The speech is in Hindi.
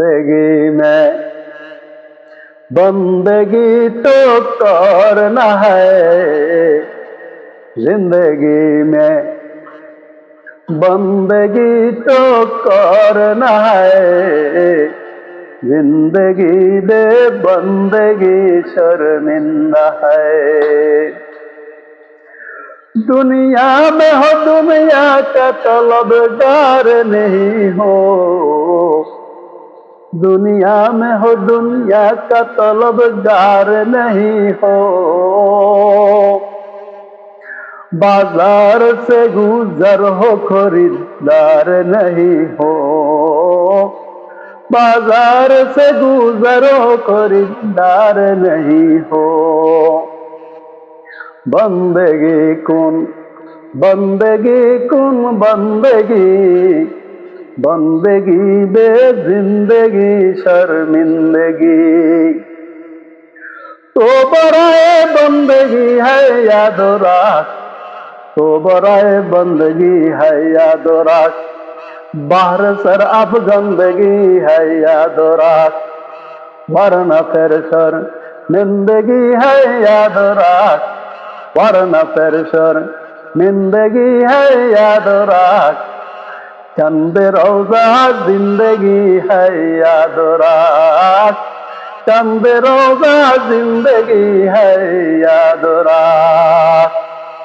ज़िंदगी में। बंदगी तो करना है ज़िंदगी में। बंदगी तो करना है ज़िंदगी दे बंदगी शर्मिंदा है। दुनिया में हो, दुनिया का तलबगार नहीं हो। दुनिया में हो, दुनिया का तलबगार नहीं हो। बाज़ार से गुजर हो, खरीदार नहीं हो। बाज़ार से गुजर हो, खरीदार नहीं हो। बंदगी कौन बंदगी कौन बंदगी? बंदगी बे ज़िंदगी शर्मिंदगी। तो बराए बंदगी है याद रात तो बराए बंदगी है याद रात बाहर सर अब गंदगी है याद रात वरना फिर सर ज़िंदगी है याद रात वरना फिर सर ज़िंदगी है याद चंद रोजा ज़िंदगी है याद रात चंद रोजा ज़िंदगी है याद रात